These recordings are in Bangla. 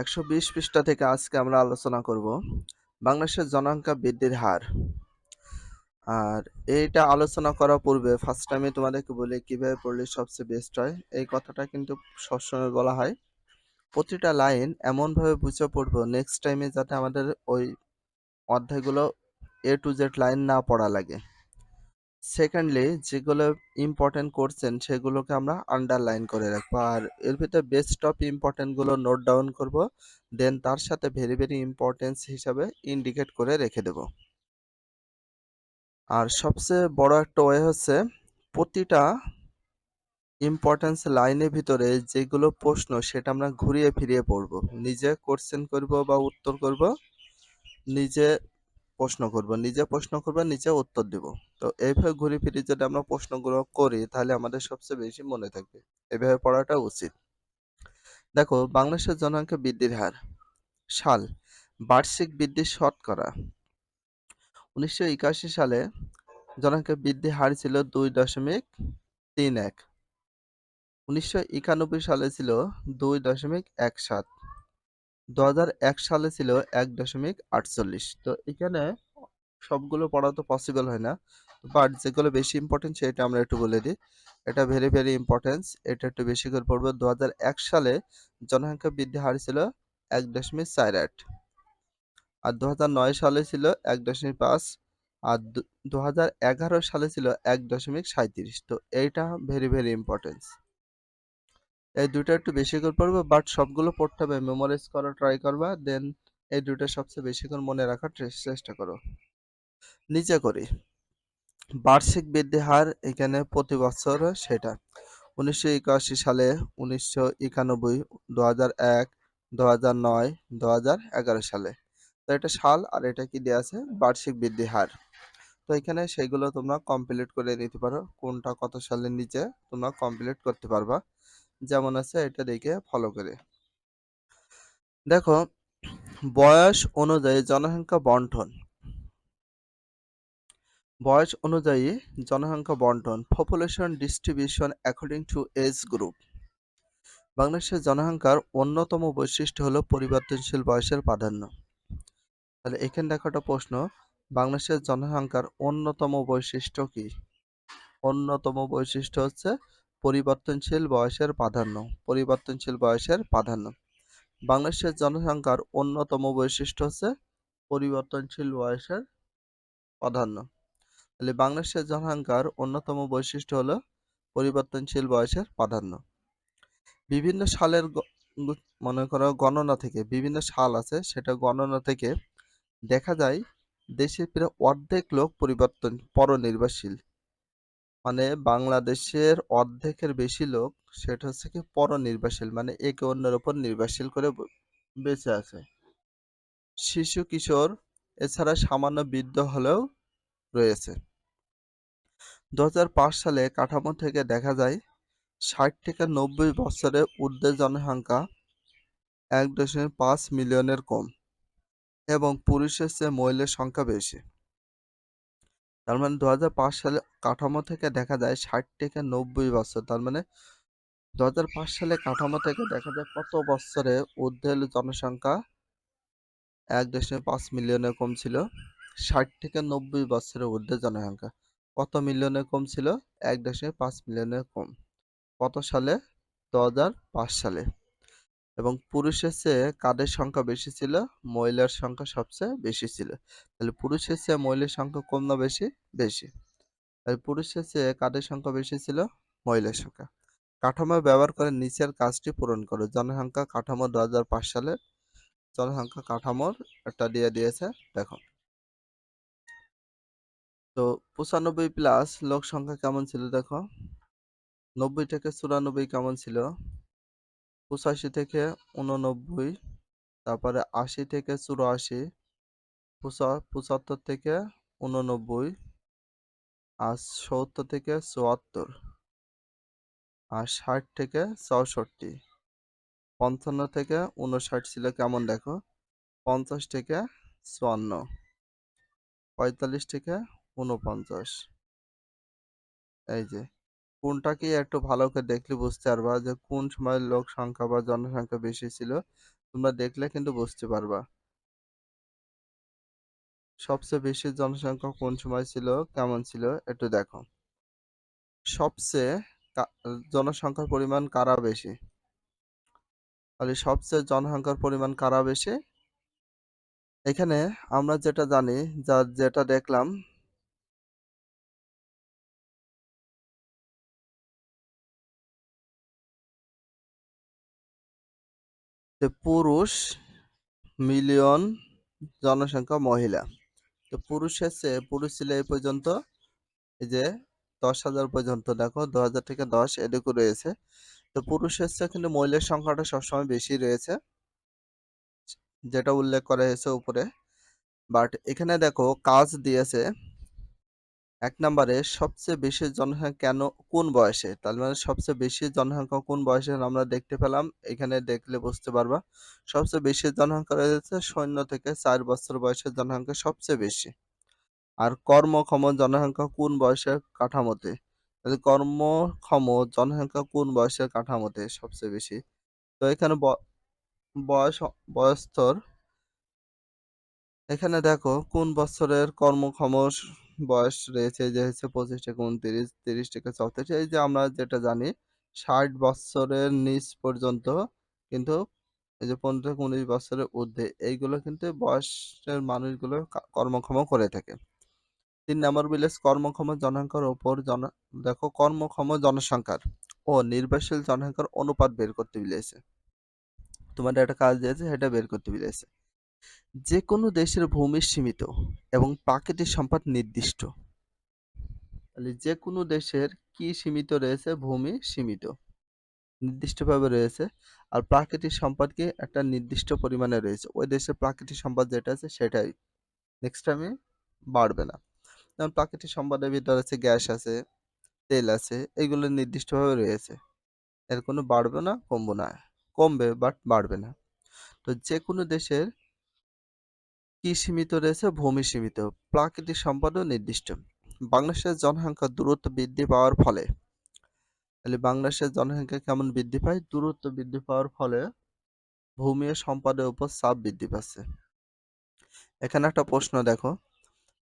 একশো বিশ পৃষ্ঠা থেকে আজকে আমরা আলোচনা করব বাংলাদেশের জনসংখ্যা বৃদ্ধির হার। আর এইটা আলোচনা করার পূর্বে ফার্স্ট টাইমে তোমাদেরকে বলি কীভাবে পড়লে সবচেয়ে বেস্ট হয়। এই কথাটা কিন্তু সবসময় বলা হয়। প্রতিটা লাইন এমনভাবে বুঝে পড়ব নেক্সট টাইমে যাতে আমাদের ওই অধ্যায়গুলো এ টু জেড লাইন না পড়া লাগে। সেকেন্ডলি যেগুলো ইম্পর্টেন্ট করছেন, সেগুলোকে আমরা আন্ডারলাইন করে রাখব। আর এর ভিতরে বেস্ট অফ ইম্পর্টেন্টগুলো নোট ডাউন করব দেন তার সাথে ভেরি ভেরি ইম্পর্টেন্স হিসাবে ইন্ডিকেট করে রেখে দেব। আর সবচেয়ে বড় একটা ওয়ে হচ্ছে, প্রতিটা ইম্পর্টেন্স লাইনের ভিতরে যেগুলো প্রশ্ন, সেটা আমরা ঘুরিয়ে ফিরিয়ে পড়ব। নিজে কোশ্চেন করব বা উত্তর করব, নিজে প্রশ্ন করব, নিজে প্রশ্ন করব, নিজে উত্তর দেব। তো এইভাবে ঘুরে ফিরে যদি আমরা প্রশ্নগুলো করি, তাহলে আমাদের সবচেয়ে বেশি মনে থাকবে। এভাবে পড়াটা উচিত। দেখো, বাংলাদেশের জনসংখ্যা বৃদ্ধির হার। সাল, বার্ষিক বৃদ্ধির শতকরা। উনিশশো একাশি সালে জনসংখ্যা বৃদ্ধির হার ছিল দুই দশমিক তিন এক। উনিশশো সালে ছিল দুই দশমিক এক সাত। দু হাজার এক সালে ছিল এক দশমিক আটচল্লিশ। তো এখানে সবগুলো পড়া তো পসিবল হয় না। বাট যেগুলো বেশি ইম্পর্টেন্ট সেটা আমরা একটু বলে দিই। এটা ভেরি ভেরি ইম্পর্টেন্স এটা একটু বেশি করে পড়ব। দু সালে জনসংখ্যা বৃদ্ধি হার ছিল এক দশমিক চার আট। আর দু হাজার নয় সালে ছিল এক দশমিক পাঁচ। আর দু হাজার এগারো সালে ছিল এক দশমিক সাঁত্রিশ তো এইটা ভেরি ভেরি ইম্পর্টেন্স এই দুটো একটু বেশি করে পড়বে বাট সবগুলো পড়তে হবে। মেমোরাইজ করা ট্রাই করবা দেন এই দুটো সবচেয়ে বেশি করে মনে রাখার চেষ্টা করো। নিচে করি। বার্ষিক বৃদ্ধি হার এখানে প্রতি বছর সেটা। উনিশশো একাশি সালে উনিশশো একানব্বই দু হাজার এক দু হাজার নয় দু হাজার এগারো সালে। তো এটা সাল আর এটা কি দেওয়া আছে? বার্ষিক বৃদ্ধি হার। তো এখানে সেগুলো তোমরা কমপ্লিট করে নিতে পারো। কোনটা কত সালের নিচে তোমরা কমপ্লিট করতে পারবা। যেমন আছে এটা দেখে ফলো করে। দেখো, বয়স অনুযায়ী জনসংখ্যা বন্টন। বয়স অনুযায়ী জনসংখ্যা বন্টন population distribution according to age group বাংলাদেশের জনসংখ্যার অন্যতম বৈশিষ্ট্য হলো পরিবর্তনশীল বয়সের প্রাধান্য। তাহলে এখানে দেখো একটা প্রশ্ন, বাংলাদেশের জনসংখ্যার অন্যতম বৈশিষ্ট্য কি? অন্যতম বৈশিষ্ট্য হচ্ছে পরিবর্তনশীল বয়সের প্রাধান্য, পরিবর্তনশীল বয়সের প্রাধান্য। বাংলাদেশের জনসংখ্যার অন্যতম বৈশিষ্ট্য হচ্ছে পরিবর্তনশীল বয়সের প্রাধান্য। তাহলে বাংলাদেশের জনসংখ্যার অন্যতম বৈশিষ্ট্য হলো পরিবর্তনশীল বয়সের প্রাধান্য। বিভিন্ন সালের মনে করো গণনা থেকে, বিভিন্ন সাল আছে, সেটা গণনা থেকে দেখা যায় দেশের প্রায় অর্ধেক লোক পরিবর্তন, পরনির্ভরশীল। মানে বাংলাদেশের অর্ধেকের বেশি লোক সেটা হচ্ছে কি পরনির্ভরশীল মানে একে অন্যের উপর নির্ভরশীল করে বেঁচে আছে। শিশু, কিশোর এছাড়া সামান্য বৃদ্ধ হলেও রয়েছে। দু হাজার পাঁচ সালে কাঠামো থেকে দেখা যায় ষাট থেকে নব্বই বছরে ঊর্ধ্বে জনসংখ্যা এক দশমিক পাঁচ মিলিয়নের কম এবং পুরুষের চেয়ে মহিলার সংখ্যা বেশি। তার মানে দু হাজার পাঁচ সালে কাঠামো থেকে দেখা যায় ষাট থেকে নব্বই বছর। তার মানে দু হাজার পাঁচ সালে কাঠামো থেকে দেখা যায় কত বছরে ঊর্ধ্বের জনসংখ্যা এক দশমিক পাঁচ মিলিয়নে কম ছিল? ষাট থেকে নব্বই বছরের ঊর্ধ্বে জনসংখ্যা কত মিলিয়নে কম ছিল? এক দশমিক পাঁচ মিলিয়নের কম। কত সালে? দু হাজার পাঁচ সালে। এবং পুরুষের চেয়ে কাদের সংখ্যা বেশি ছিল? মহিলার সংখ্যা সবচেয়ে বেশি ছিল। তাহলে পুরুষের চেয়ে মহিলার সংখ্যা কম না বেশি? বেশি। তাহলে পুরুষের চেয়ে কাদের সংখ্যা বেশি ছিল? মহিলার সংখ্যা। কাঠামো ব্যবহার করে নিচের কাজটি পূরণ করো। জনসংখ্যা কাঠামো দু হাজার পাঁচ সালে জনসংখ্যা কাঠামোর একটা দিয়ে দিয়েছে। দেখো। তো পঁচানব্বই প্লাস লোক সংখ্যা কেমন ছিল? দেখো। নব্বই থেকে চুরানব্বই কেমন ছিল? পঁচাশি থেকে উননব্বই তারপরে আশি থেকে চুরাশি পঁচাত্তর থেকে উননব্বই আর সত্তর থেকে চুয়াত্তর, আর ষাট থেকে চৌষট্টি, পঞ্চান্ন থেকে উনষাট ছিল কেমন দেখো? পঞ্চাশ থেকে চুয়ান্ন, পঁয়তাল্লিশ থেকে উনপঞ্চাশ এই যে কোনটাকে একটু ভালো করে দেখলে বুঝতে পারবা যে কোন সময় লোক সংখ্যা বা জনসংখ্যা বেশি ছিল, তোমরা দেখলে কিন্তু বুঝতে পারবা। সবচেয়ে বেশি জনসংখ্যা কোন সময় ছিল, কেমন ছিল, একটু দেখো। সবচেয়ে জনসংখ্যার পরিমাণ কারা বেশি? তাহলে সবচেয়ে জনসংখ্যার পরিমাণ কারা বেশি? এখানে আমরা যেটা জানি, যা যেটা দেখলাম যে পুরুষ মিলিয়ন জনসংখ্যা মহিলা। তো পুরুষের চেয়ে পুরুষ ছিল এই পর্যন্ত, এই যে দশ হাজার পর্যন্ত, দেখো দু হাজার থেকে দশ এটুকু রয়েছে। তো পুরুষের চেয়ে কিন্তু মহিলার সংখ্যাটা সবসময় বেশি রয়েছে, যেটা উল্লেখ করা হয়েছে উপরে। বাট এখানে দেখো, কাজ দিয়েছে এক নম্বরে সবচেয়ে বেশি জনসংখ্যা কেন, কোন বয়সে? তার মানে সবচেয়ে বেশি জনসংখ্যা কোন বয়সে আমরা দেখতে পেলাম? এখানে দেখলে বুঝতে পারবা। সবচেয়ে বেশি জনসংখ্যা রয়েছে শূন্য থেকে চার বছর বয়সের জনসংখ্যা সবচেয়ে বেশি। আর কর্মক্ষম জনসংখ্যা কোন বয়সের কাঠামোতে? তাহলে কর্মক্ষম জনসংখ্যা কোন বয়সের কাঠামোতে সবচেয়ে বেশি? তো এখানে বয়স, বয়স্তর, এখানে দেখো কোন বছরের কর্মক্ষম বয়স রয়েছে যে হচ্ছে পঁচিশ থেকে উনত্রিশ, তিরিশ থেকে চৌত্রিশ, এই যে আমরা যেটা জানি ষাট বছরের নিচ পর্যন্ত কিন্তু এই যে পনেরো থেকে উনিশ বছরের ঊর্ধ্বে এইগুলো কিন্তু বয়সের মানুষগুলো কর্মক্ষম করে থাকে। তিন নম্বর বিলেস কর্মক্ষম জনসংখ্যার ওপর জন, দেখো কর্মক্ষম জনসংখ্যার ও নির্ভরশীল জনসংখ্যার অনুপাত বের করতে বিলেছে তোমাদের একটা কাজ দিয়েছে, সেটা বের করতে বিলেছে যে কোনো দেশের ভূমি সীমিত এবং প্রাকৃতিক সম্পদ নির্দিষ্ট। তাহলে যে কোনো দেশের কি সীমিত রয়েছে? ভূমি সীমিত, নির্দিষ্টভাবে রয়েছে। আর প্রাকৃতিক সম্পদ কি একটা নির্দিষ্ট পরিমাণে রয়েছে। ওই দেশের প্রাকৃতিক সম্পদ যেটা আছে সেটাই। নেক্সট টাইমে বাড়বে না। যেমন প্রাকৃতিক সম্পদের ভিতরে আছে গ্যাস আছে, তেল আছে, এগুলো নির্দিষ্টভাবে রয়েছে। এর কোনো বাড়বে না, কমবে না। কমবে বাট বাড়বে না। তো যে কোনো দেশের কি সীমিত রয়েছে? ভূমি সীমিত। প্রাকৃতিক সম্পদও নির্দিষ্ট। বাংলাদেশের জনসংখ্যা দ্রুত বৃদ্ধি পাওয়ার ফলে। তাহলে বাংলাদেশের জনসংখ্যা কেমন বৃদ্ধি পায়? দ্রুত বৃদ্ধি পাওয়ার ফলে ভূমি ও সম্পদের উপর চাপ বৃদ্ধি পাচ্ছে। এখানে একটা প্রশ্ন দেখো।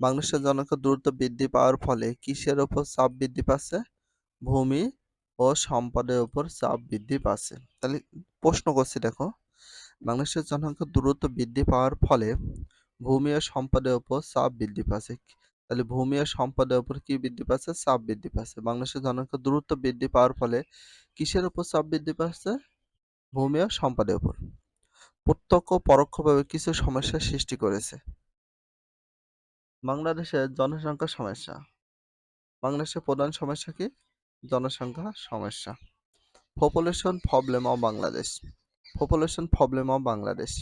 বাংলাদেশের জনসংখ্যা দ্রুত বৃদ্ধি পাওয়ার ফলে কিসের উপর চাপ বৃদ্ধি পাচ্ছে? ভূমি ও সম্পদের উপর চাপ বৃদ্ধি পাচ্ছে। তাহলে প্রশ্ন করছি দেখো। বাংলাদেশের জনসংখ্যা দ্রুত বৃদ্ধি পাওয়ার ফলে ভূমি ও সম্পদের উপর চাপ বৃদ্ধি পাচ্ছে। তাহলে ভূমি ও সম্পদের উপর কি বৃদ্ধি পাচ্ছে? চাপ বৃদ্ধি পাচ্ছে। বাংলাদেশের জনসংখ্যা দ্রুত বৃদ্ধি পাওয়ার ফলে কিসের উপর চাপ বৃদ্ধি পাচ্ছে? ভূমি ও সম্পদের উপর। প্রত্যক্ষ পরোক্ষভাবে কিছু সমস্যার সৃষ্টি করেছে। বাংলাদেশের জনসংখ্যা সমস্যা। বাংলাদেশের প্রধান সমস্যা কি? জনসংখ্যা সমস্যা। Population problem of Bangladesh population problem of Bangladesh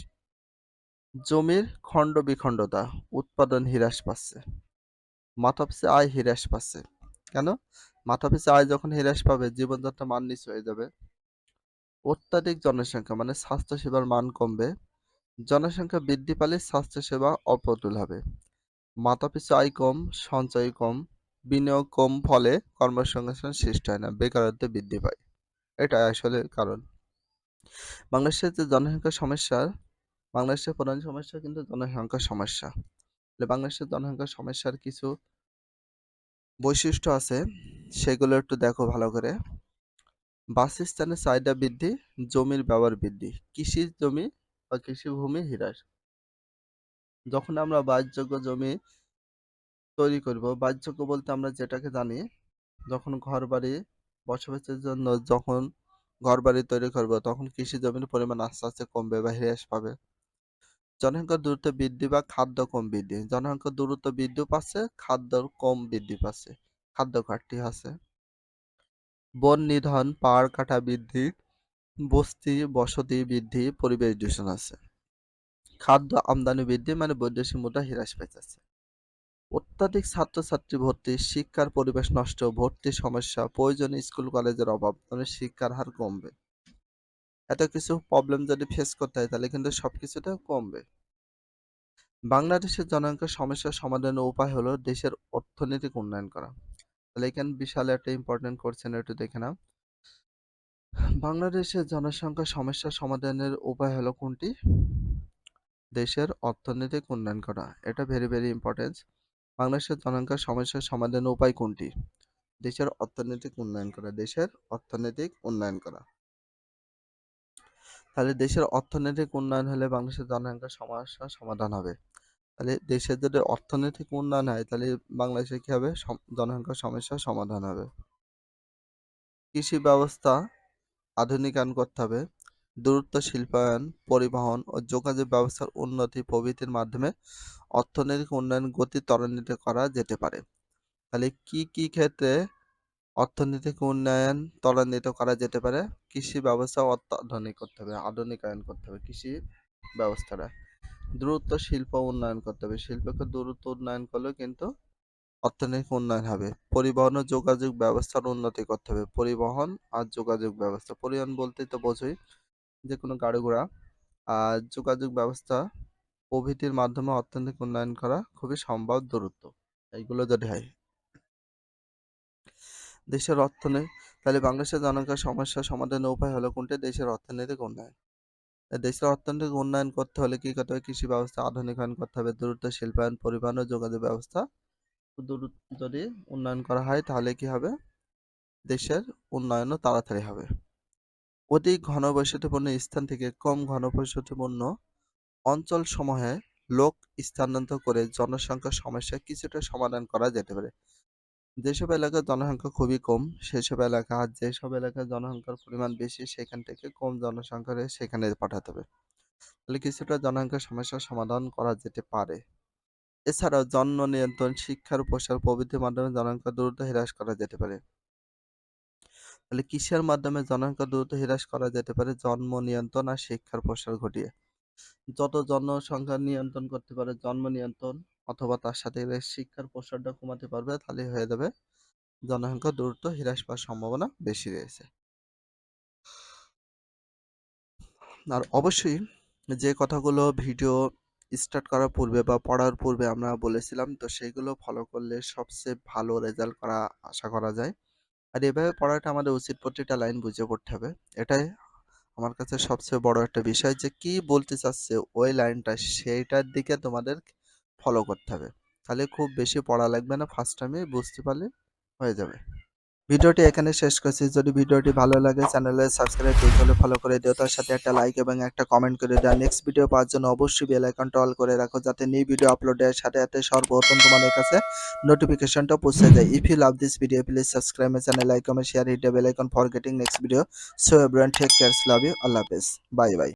জমির খণ্ড বিখণ্ডতা উৎপাদন হ্রাস পাচ্ছে। মাথাপিছু আয় হ্রাস পাচ্ছে। কেন? মাথাপিছু আয় যখন হ্রাস পাবে জীবনযাত্রা মান নিচু হয়ে যাবে। অত্যাধিক জনসংখ্যা মানে স্বাস্থ্যসেবার মান কমবে। জনসংখ্যা বৃদ্ধি পেলে স্বাস্থ্যসেবা অপ্রতুল হবে। মাথাপিছু আয় কম, সঞ্চয় কম, বিনিয়োগ কম ফলে কর্মসংস্থান সৃষ্টি হয় না, বেকারত্ব বৃদ্ধি পায়। এটাই আসলে কারণ। বাংলাদেশের যে জনসংখ্যা সমস্যার বাংলাদেশের প্রধান সমস্যা কিন্তু জনসংখ্যা সমস্যা। বাংলাদেশের জনসংখ্যা সমস্যার কিছু বৈশিষ্ট্য আছে, সেগুলো একটু দেখো ভালো করে। বাসস্থানের চাহিদা বৃদ্ধি, জমির ব্যবহার বৃদ্ধি কৃষি জমি বা কৃষি ভূমি হ্রাস যখন আমরা বাসযোগ্য জমি তৈরি করব, বাসযোগ্য বলতে আমরা যেটাকে জানি, যখন ঘর বাড়ি বসবাসের জন্য যখন ঘর বাড়ি তৈরি করব, তখন কৃষি জমির পরিমাণ আস্তে আস্তে কমবে বা হ্রাস পাবে। জনসংখ্যা দ্রুত বৃদ্ধি বা খাদ্য কম বৃদ্ধি। জনসংখ্যা দ্রুত বৃদ্ধি পাচ্ছে, খাদ্য কম বৃদ্ধি পাচ্ছে। খাদ্য ঘাটতি আছে। বন নিধন, পাহাড় কাটা বৃদ্ধি, বস্তি বসতি বৃদ্ধি, পরিবেশ দূষণ আছে। খাদ্য আমদানি বৃদ্ধি মানে বৈদেশিক মুদ্রা হ্রাস পেয়েছে অত্যাধিক ছাত্রছাত্রী ভর্তি, শিক্ষার পরিবেশ নষ্ট ভর্তি সমস্যা, প্রয়োজনীয় স্কুল, কলেজের অভাব মানে শিক্ষার হার কমবে। এত কিছু প্রবলেম যদি ফেস করতে হয়, তাহলে কিন্তু সবকিছুটা কমবে। বাংলাদেশের জনসংখ্যা সমস্যার সমাধানের উপায় হলো দেশের অর্থনৈতিক উন্নয়ন করা। তাহলে এখানে বিশাল একটা ইম্পর্টেন্ট কোশ্চেন একটু দেখে নাও। বাংলাদেশের জনসংখ্যা সমস্যা সমাধানের উপায় হলো কোনটি? দেশের অর্থনৈতিক উন্নয়ন করা। এটা ভেরি ভেরি ইম্পর্টেন্ট বাংলাদেশের জনসংখ্যা সমস্যার সমাধানের উপায় কোনটি? দেশের অর্থনৈতিক উন্নয়ন করা। দেশের অর্থনৈতিক উন্নয়ন করা। তাহলে দেশের অর্থনৈতিক উন্নয়ন হলে বাংলাদেশের জনসংখ্যার সমস্যা সমাধান হবে। তাহলে দেশের যদি অর্থনৈতিক উন্নয়ন হয়, তাহলে বাংলাদেশে কি হবে? জনসংখ্যার সমস্যার সমাধান হবে। কৃষি ব্যবস্থা আধুনিকায়ন করতে হবে। দূরত্ব, শিল্পায়ন, পরিবহন ও যোগাযোগ ব্যবস্থার উন্নতি প্রভৃতির মাধ্যমে অর্থনৈতিক উন্নয়ন গতি ত্বরান্বিত করা যেতে পারে। তাহলে কি কি ক্ষেত্রে অর্থনৈতিক উন্নয়ন ত্বরান্বিত করা যেতে পারে? কৃষি ব্যবস্থা অত্যাধুনিক করতে হবে, আধুনিকায়ন করতে হবে, কৃষি ব্যবস্থাটা। দ্রুত শিল্প উন্নয়ন করতে হবে, শিল্পকে দ্রুত উন্নয়ন করলে কিন্তু অর্থনৈতিক উন্নয়ন হবে। পরিবহন ও যোগাযোগ ব্যবস্থার উন্নতি করতে হবে, পরিবহন আর যোগাযোগ ব্যবস্থা। পরিবহন বলতে তো বোঝোই যে কোনো গাড়ি ঘোড়া আর যোগাযোগ ব্যবস্থা প্রভৃতির মাধ্যমে অর্থনৈতিক উন্নয়ন করা খুবই সম্ভব দূরত্ব। এইগুলো যদি হয়, দেশের অর্থনীতি তাহলে বাংলাদেশের জনগণের সমস্যা সমাধানের উপায় হলো কোনটি? দেশের অর্থনৈতিক উন্নয়ন। দেশের অর্থনৈতিক উন্নয়ন করতে হলে কি করতে হবে? কৃষি ব্যবস্থা, আধুনিকায়ন করতে হবে, দ্রুত শিল্পায়ন, পরিবহন ও যোগাযোগ ব্যবস্থা দ্রুত যদি উন্নয়ন করা হয়, তাহলে কি হবে? দেশের উন্নয়নও তাড়াতাড়ি হবে। অধিক ঘনবসতিপূর্ণ স্থান থেকে কম ঘনবসতিপূর্ণ অঞ্চল সমূহে লোক স্থানান্তর করে জনসংখ্যার সমস্যা কিছুটা সমাধান করা যেতে পারে। যেসব এলাকার জনসংখ্যা খুবই কম, সেসব এলাকা আর যেসব এলাকার জনসংখ্যার পরিমাণ বেশি, সেখান থেকে কম জনসংখ্যা রয়ে সেখানে পাঠাতে হবে। তাহলে কিছুটা জনসংখ্যার সমস্যার সমাধান করা যেতে পারে। এছাড়াও জন্ম নিয়ন্ত্রণ, শিক্ষার প্রসার প্রভৃতির মাধ্যমে জনসংখ্যা দ্রুত হ্রাস করা যেতে পারে। তাহলে কিসের মাধ্যমে জনসংখ্যা দ্রুত হ্রাস করা যেতে পারে? জন্ম নিয়ন্ত্রণ আর শিক্ষার প্রসার ঘটিয়ে। যত জনসংখ্যা নিয়ন্ত্রণ করতে পারে, জন্ম নিয়ন্ত্রণ অথবা তার সাথে শিক্ষার প্রসারটা কমাতে পারবে তাহলে হয়ে যাবে। জনসংখ্যা দ্রুত হ্রাস পাওয়ার সম্ভাবনা বেশি রয়েছে। আর অবশ্যই যে কথাগুলো ভিডিও স্টার্ট করার পূর্বে বা পড়ার পূর্বে আমরা বলেছিলাম, তো সেগুলো ফলো করলে সবচেয়ে ভালো রেজাল্ট করা আশা করা যায়। আর এভাবে পড়াটা আমাদের উচিত প্রতিটা লাইন বুঝে পড়তে হবে। এটাই আমার কাছে সবচেয়ে বড় একটা বিষয় যে, কি বলতে চাচ্ছে ওই লাইনটা সেইটার দিকে তোমাদের ফলো করতে হবে। তাহলে খুব বেশি পড়া লাগবে না ফার্স্ট টাইমে বুঝতে পারলে হয়ে যাবে। ভিডিওটি এখানে শেষ করছি। যদি ভিডিওটি ভালো লাগে চ্যানেলে সাবস্ক্রাইব হলে ফলো করে দিও। তার সাথে একটা লাইক এবং একটা কমেন্ট করে দাও। নেক্সট ভিডিও পাওয়ার জন্য অবশ্যই বেল আইকনটা অল করে রাখো যাতে নিউ ভিডিও আপলোডের সাথে সাথে সর্বপ্রথম তোমাদের কাছে নোটিফিকেশনটা পৌঁছে যায়। If you love this video please subscribe my channel like comment share hit the bell icon for getting next video so everyone take cares love you আল্লাহ হাফেজ বাই বাই